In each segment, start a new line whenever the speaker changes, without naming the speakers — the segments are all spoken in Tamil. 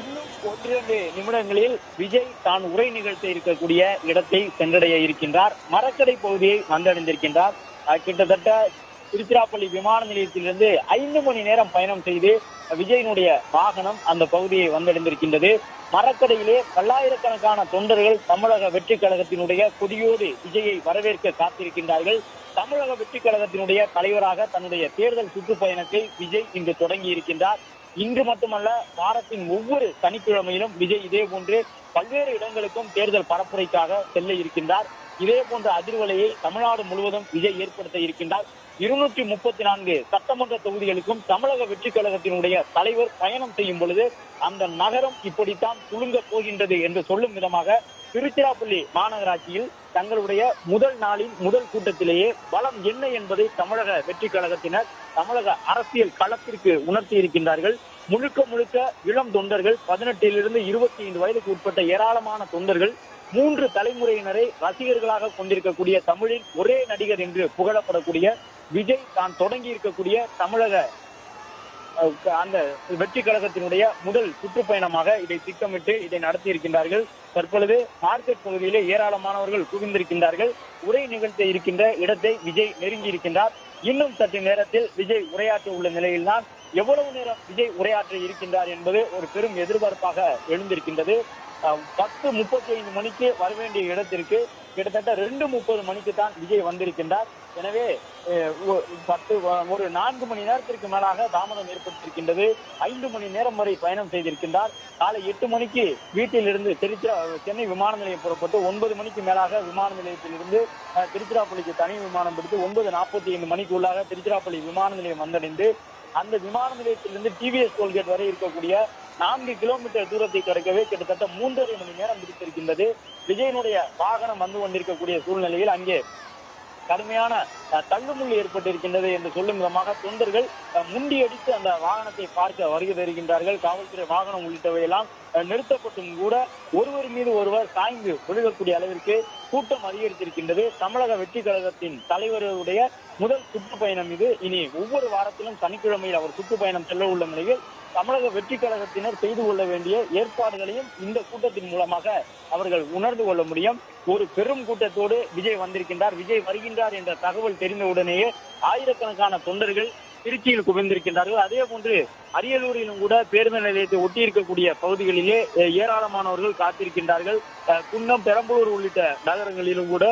இன்னும் ஒன்றிரண்டு நிமிடங்களில் விஜய் தான் உரை நிகழ்த்த இருக்கக்கூடிய இடத்தை சென்றடைய இருக்கின்றார். மரக்கடை பகுதியை வந்தடைந்திருக்கின்றார். கிட்டத்தட்ட திருச்சிராப்பள்ளி விமான நிலையத்திலிருந்து ஐந்து மணி நேரம் பயணம் செய்து விஜயனுடைய வாகனம் அந்த பகுதியை வந்தடைந்திருக்கின்றது. மரக்கடையிலே பல்லாயிரக்கணக்கான தொண்டர்கள் தமிழக வெற்றி கழகத்தினுடைய கொடியோடு விஜயை வரவேற்க காத்திருக்கின்றார்கள். தமிழக வெற்றி கழகத்தினுடைய தலைவராக தன்னுடைய தேர்தல் சுற்றுப்பயணத்தை விஜய் இன்று தொடங்கி இருக்கின்றார் இன்று மட்டுமல்ல வாரத்தின் ஒவ்வொரு சனிக்கிழமையிலும் விஜய் இதே போன்று பல்வேறு இடங்களுக்கும் தேர்தல் பரப்புரைக்காக செல்ல இருக்கின்றார். இதே போன்ற அதிர்வலையை தமிழ்நாடு முழுவதும் விஜய் ஏற்படுத்த இருக்கின்றார். இருநூற்றி முப்பத்தி நான்கு சட்டமன்ற தொகுதிகளுக்கும் தமிழக வெற்றி கழகத்தினுடைய தலைவர் பயணம் செய்யும் பொழுது அந்த நகரம் இப்படித்தான் துளுங்க போகின்றது என்று சொல்லும் விதமாக திருச்சிராப்பள்ளி மாநகராட்சியில் தங்களுடைய முதல் நாளின் முதல் கூட்டத்திலேயே பலம் என்ன என்பதை தமிழக வெற்றி கழகத்தினர் தமிழக அரசியல் களத்திற்கு உணர்த்தி இருக்கின்றார்கள். முழுக்க முழுக்க இளம் தொண்டர்கள் பதினெட்டிலிருந்து இருபத்தி ஐந்து வயதுக்கு உட்பட்ட ஏராளமான தொண்டர்கள் மூன்று தலைமுறையினரை ரசிகர்களாக கொண்டிருக்கக்கூடிய தமிழின் ஒரே நடிகர் என்று புகழப்படக்கூடிய விஜய் தான் தொடங்கி இருக்கக்கூடிய தமிழக அந்த வெற்றி கழகத்தினுடைய முதல் சுற்றுப்பயணமாக இதை திட்டமிட்டு இதை நடத்தி இருக்கின்றார்கள் தற்பொழுது மார்க்கெட் பகுதியிலே ஏராளமானவர்கள் குவிந்திருக்கின்றார்கள். உரை நிகழ்த்த இருக்கின்ற இடத்தை விஜய் நெருங்கி இருக்கின்றார் இன்னும் சற்று நேரத்தில் விஜய் உரையாற்ற உள்ள நிலையில்தான் எவ்வளவு நேரம் விஜய் உரையாற்ற இருக்கின்றார் என்பது ஒரு பெரும் எதிர்பார்ப்பாக எழுந்திருக்கின்றது. பத்து முப்பத்தி ஐந்து மணிக்கு வர வேண்டிய இடத்திற்கு கிட்டத்தட்ட ரெண்டு முப்பது மணிக்கு தான் விஜய் வந்திருக்கின்றார். எனவே பத்து ஒரு நான்கு மணி நேரத்திற்கு மேலாக தாமதம் ஏற்பட்டிருக்கின்றது. ஐந்து மணி நேரம் வரை பயணம் செய்திருக்கின்றார். காலை எட்டு மணிக்கு வீட்டிலிருந்து திருச்சிரா சென்னை விமான நிலையம் புறப்பட்டு ஒன்பது மணிக்கு மேலாக விமான நிலையத்திலிருந்து திருச்சிராப்பள்ளிக்கு தனி விமானம் பிடித்து ஒன்பது நாற்பத்தி ஐந்து மணிக்குள்ளாக திருச்சிராப்பள்ளி விமான நிலையம் வந்தடைந்து அந்த விமான நிலையத்திலிருந்து டிவிஎஸ் டோல்கேட் வரை இருக்கக்கூடிய நான்கு கிலோமீட்டர் தூரத்தை கடக்கவே கிட்டத்தட்ட மூன்றரை மணி நேரம் பிடித்திருக்கின்றது. விஜயனுடைய வாகனம் வந்து கொண்டிருக்கக்கூடிய சூழ்நிலையில் அங்கே கடுமையான அஹ், தள்ளுமுள்ளு ஏற்பட்டிருக்கின்றது என்று சொல்லும் விதமாக தொண்டர்கள் அஹ், முண்டியடித்து அந்த வாகனத்தை பார்க்க வருகை தருகின்றார்கள். காவல்துறை வாகனம் உள்ளிட்டவையெல்லாம் அஹ், நிறுத்தப்பட்டும் கூட ஒருவர் மீது ஒருவர் சாய்ந்து விழுகக்கூடிய அளவிற்கு கூட்டம் அதிகரித்திருக்கின்றது. தமிழக வெற்றி கழகத்தின் தலைவருடைய முதல் சுற்றுப்பயணம் இது. இனி ஒவ்வொரு வாரத்திலும் சனிக்கிழமையில் அவர் சுற்றுப்பயணம் செல்ல உள்ள நிலையில் தமிழக வெற்றி கழகத்தினர் செய்து கொள்ள வேண்டிய ஏற்பாடுகளையும் இந்த கூட்டத்தின் மூலமாக அவர்கள் உணர்ந்து கொள்ள முடியும். ஒரு பெரும் கூட்டத்தோடு விஜய் வந்திருக்கின்றார். விஜய் வருகின்றார் என்ற தகவல் தெரிந்தவுடனேயே ஆயிரக்கணக்கான தொண்டர்கள் திருச்சியில் குவிந்திருக்கின்றார்கள். அதே போன்று அரியலூரிலும் கூட பேருந்து நிலையத்தை ஒட்டி இருக்கக்கூடிய பகுதிகளிலே ஏராளமானவர்கள் காத்திருக்கின்றார்கள். குன்னம் பெரம்பலூர் உள்ளிட்ட நகரங்களிலும் கூட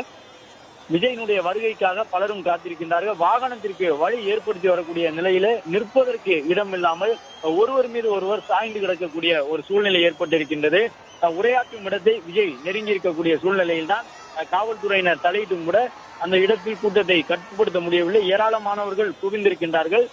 விஜயனுடைய வருகைக்காக பலரும் காத்திருக்கின்றார்கள். வாகனத்திற்கு வழி ஏற்படுத்தி வரக்கூடிய நிலையில நிற்பதற்கு இடமில்லாமல் ஒருவர் மீது ஒருவர் சாய்ந்து கிடக்கக்கூடிய ஒரு சூழ்நிலை ஏற்பட்டிருக்கின்றது. உரையாற்றும் இடத்தை விஜய் நெருங்கி இருக்கக்கூடிய சூழ்நிலையில்தான் காவல்துறையினர் தலையிட்டும் கூட அந்த இடத்தில் கூட்டத்தை கட்டுப்படுத்த முடியவில்லை. ஏராளமானவர்கள் குவிந்திருக்கின்றார்கள்.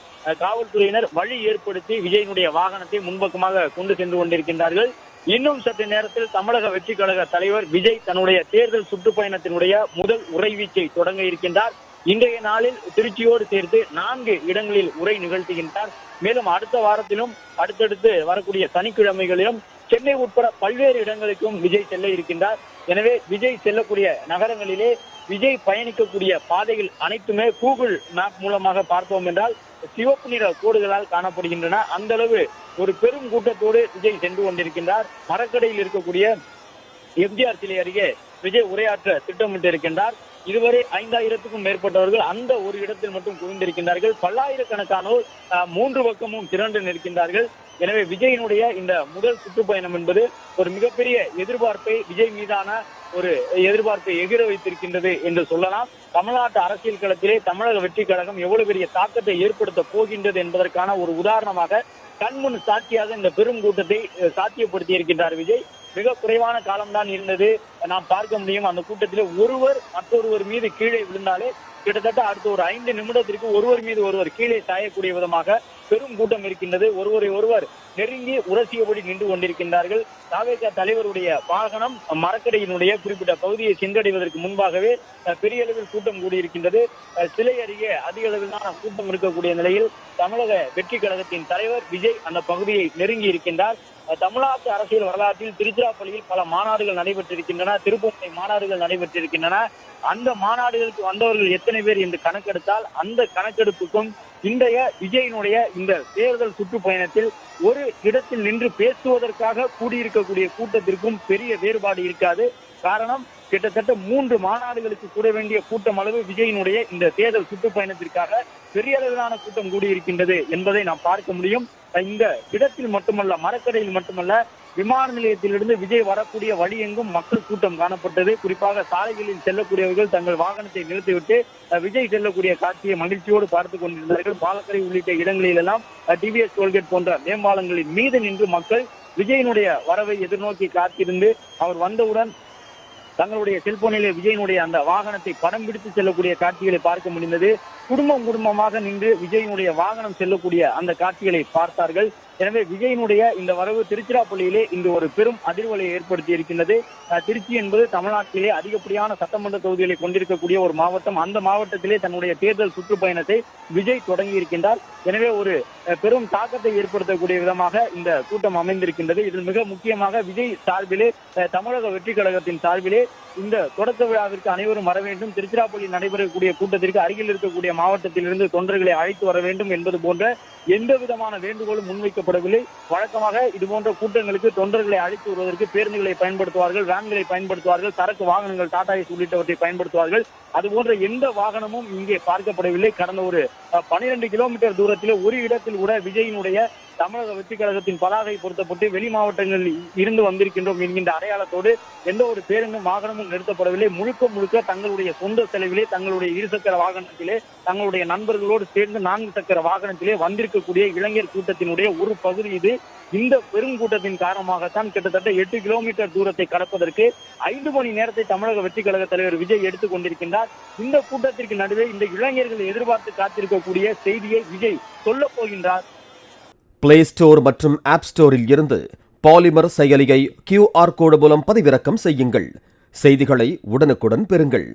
காவல்துறையினர் வழி ஏற்படுத்தி விஜயனுடைய வாகனத்தை முன்பக்கமாக கொண்டு சென்று கொண்டிருக்கின்றார்கள். இன்னும் சற்று நேரத்தில் தமிழக வெற்றி கழக தலைவர் விஜய் தன்னுடைய தேர்தல் சுற்றுப்பயணத்தினுடைய முதல் உரைவீச்சை தொடங்க இருக்கின்றார். இன்றைய நாளில் திருச்சியோடு சேர்த்து நான்கு இடங்களில் உரை நிகழ்த்துகின்றார். மேலும் அடுத்த வாரத்திலும் அடுத்தடுத்து வரக்கூடிய சனிக்கிழமைகளிலும் சென்னை உட்பட பல்வேறு இடங்களுக்கும் விஜய் செல்ல இருக்கின்றார். எனவே விஜய் செல்லக்கூடிய நகரங்களிலே விஜய் பயணிக்கக்கூடிய பாதைகள் அனைத்துமே கூகுள் மேப் மூலமாக பார்த்தோம் என்றால் சிவப்பு நிற கோடுகளால் காணப்படுகின்றன. அந்த அளவு ஒரு பெரும் கூட்டத்தோடு விஜய் சென்று கொண்டிருக்கின்றார். மரக்கடையில் இருக்கக்கூடிய எம்ஜிஆர் சிலை அருகே விஜய் உரையாற்ற திட்டமிட்டு இருக்கின்றார் இதுவரை ஐந்தாயிரத்துக்கும் மேற்பட்டவர்கள் அந்த ஒரு இடத்தில் மட்டும் குவிந்திருக்கின்றார்கள். பல்லாயிரக்கணக்கானோர் மூன்று பக்கமும் திரண்டு நிற்கின்றார்கள். எனவே விஜயினுடைய இந்த முதல் சுற்றுப்பயணம் என்பது ஒரு மிகப்பெரிய எதிர்பார்ப்பை விஜய் மீதான ஒரு எதிர்பார்ப்பை எகிர வைத்திருக்கின்றது என்று சொல்லலாம். தமிழ்நாட்டு அரசியல் களத்திலே தமிழக வெற்றி கழகம் எவ்வளவு பெரிய தாக்கத்தை ஏற்படுத்த போகின்றது என்பதற்கான ஒரு உதாரணமாக கண்முன் சாட்சியாக இந்த பெரும் கூட்டத்தை சாத்தியப்படுத்தி இருக்கின்றார் விஜய். மிக குறைவான காலம்தான் இருந்தது. நாம் பார்க்க முடியும் அந்த கூட்டத்திலே ஒருவர் மற்றொரு ஒருவர் மீது கீழே விழுந்தாலே கிட்டத்தட்ட அடுத்த ஒரு ஐந்து நிமிடத்திற்கு ஒருவர் மீது ஒருவர் கீழே சாயக்கூடிய விதமாக பெரும் கூட்டம் இருக்கின்றது. ஒருவரை ஒருவர் நெருங்கி உரசியபடி நின்று கொண்டிருக்கின்றார்கள். தாவேக தலைவருடைய வாகனம் மரக்கடையினுடைய குறிப்பிட்ட பகுதியை சென்றடைவதற்கு முன்பாகவே பெரிய அளவில் கூட்டம் கூடியிருக்கின்றது. சிலை அருகே அதிக அளவிலான கூட்டம் இருக்கக்கூடிய நிலையில் தமிழக வெற்றி கழகத்தின் தலைவர் விஜய் அந்த பகுதியை நெருங்கி இருக்கின்றார். தமிழ்நாட்டு அரசியல் வரலாற்றில் திருச்சிராப்பள்ளியில் பல மாநாடுகள் நடைபெற்றிருக்கின்றன. திருப்பூரை மாநாடுகள் நடைபெற்றிருக்கின்றன. அந்த மாநாடுகளுக்கு வந்தவர்கள் எத்தனை எத்தனை பேர் என்று கணக்கெடுத்தால் அந்த கணக்கெடுப்புக்கும் இன்றைய விஜயனுடைய இந்த தேர்தல் சுற்றுப்பயணத்தில் ஒரு இடத்தில் நின்று பேசுவதற்காக கூடியிருக்கக்கூடிய கூட்டத்திற்கும் பெரிய வேறுபாடு இருக்காது. காரணம் கிட்டத்தட்ட மூன்று மாநாடுகளுக்கு கூட வேண்டிய கூட்டம் அளவு விஜயினுடைய இந்த தேர்தல் சுற்றுப்பயணத்திற்காக பெரிய அளவிலான கூட்டம் கூடியிருக்கின்றது என்பதை நாம் பார்க்க முடியும். இந்த இடத்தில் மட்டுமல்ல மரக்கடையில் மட்டுமல்ல விமான நிலையத்திலிருந்து விஜய் வரக்கூடிய வழி எங்கும் மக்கள் கூட்டம் காணப்பட்டது. குறிப்பாக சாலைகளில் செல்லக்கூடியவர்கள் தங்கள் வாகனத்தை நிறுத்திவிட்டு விஜய் செல்லக்கூடிய காட்சியை மகிழ்ச்சியோடு பார்த்து கொண்டிருந்தார்கள். பாலக்கரை உள்ளிட்ட இடங்களிலெல்லாம் டிவிஎஸ் டோல்கேட் போன்ற மேம்பாலங்களின் மீது நின்று மக்கள் விஜயனுடைய வரவை எதிர்நோக்கி காத்திருந்து அவர் வந்தவுடன் தங்களுடைய செல்போனிலே விஜயினுடைய அந்த வாகனத்தை படம் பிடித்து செல்லக்கூடிய காட்சிகளை பார்க்க முடிந்தது. குடும்பம் குடும்பமாக நின்று விஜயினுடைய வாகனம் செல்லக்கூடிய அந்த காட்சிகளை பார்த்தார்கள். எனவே விஜயினுடைய இந்த வரவு திருச்சிராப்பள்ளியிலே இன்று ஒரு பெரும் அதிர்வலை ஏற்படுத்தி இருக்கின்றது. திருச்சி என்பது தமிழ்நாட்டிலே அதிகப்படியான சட்டமன்ற தொகுதிகளை கொண்டிருக்கக்கூடிய ஒரு மாவட்டம். அந்த மாவட்டத்திலே தன்னுடைய தேர்தல் சுற்றுப்பயணத்தை விஜய் தொடங்கி இருக்கின்றார். எனவே ஒரு பெரும் தாக்கத்தை ஏற்படுத்தக்கூடிய விதமாக இந்த கூட்டம் அமைந்திருக்கின்றது. இதில் மிக முக்கியமாக விஜய் சார்பிலே தமிழக வெற்றி கழகத்தின் சார்பிலே இந்த தொடக்க விழாவிற்கு அனைவரும் வர வேண்டும். திருச்சிராப்பள்ளி நடைபெறக்கூடிய கூட்டத்திற்கு அருகில் இருக்கக்கூடிய மாவட்டத்திலிருந்து தொண்டர்களை அழைத்து வர வேண்டும் என்பது போன்ற எந்த விதமான வேண்டுகோளும் முன்வைக்கப்படவில்லை. வழக்கமாக இது போன்ற கூட்டங்களுக்கு தொண்டர்களை அழைத்து வருவதற்கு பேருந்துகளை பயன்படுத்துவார்கள் வேன்களை பயன்படுத்துவார்கள் சரக்கு வாகனங்கள் டாடா ஏஸ் உள்ளிட்டவற்றை பயன்படுத்துவார்கள். அது போன்ற எந்த வாகனமும் இங்கே பார்க்கப்படவில்லை. கடந்த ஒரு பனிரெண்டு கிலோமீட்டர் தூரத்தில் ஒரு இடத்தில் கூட விஜயினுடைய தமிழக வெற்றி கழகத்தின் பதாகை பொருத்தப்பட்டு வெளி மாவட்டங்களில் இருந்து வந்திருக்கின்றோம் என்கின்ற அடையாளத்தோடு எந்த ஒரு பேருந்தும் வாகனமும் நிறுத்தப்படவில்லை. முழுக்க முழுக்க தங்களுடைய சொந்த செலவிலே தங்களுடைய இருசக்கர வாகனத்திலே தங்களுடைய நண்பர்களோடு சேர்ந்து நான்கு சக்கர வாகனத்திலே வந்திருக்கக்கூடிய இளைஞர் கூட்டத்தினுடைய ஒரு பகுதி இது. இந்த பெரும் கூட்டத்தின் காரணமாகத்தான் கிட்டத்தட்ட எட்டு கிலோமீட்டர் தூரத்தை கடப்பதற்கு ஐந்து மணி நேரத்தை தமிழக வெற்றி கழக தலைவர் விஜய் எடுத்துக் கொண்டிருக்கின்றார். இந்த கூட்டத்திற்கு நடுவே இந்த இளைஞர்கள் எதிர்பார்த்து காத்திருக்க காத்திருக்கக்கூடிய செய்தியை விஜய் சொல்ல போகின்றார்.
பிளே ஸ்டோர் மற்றும் ஆப் ஸ்டோரில் இருந்து பாலிமர் செயலியை கியூஆர் கோடு மூலம் பதிவிறக்கம் செய்யுங்கள். செய்திகளை உடனுக்குடன் பெறுங்கள்.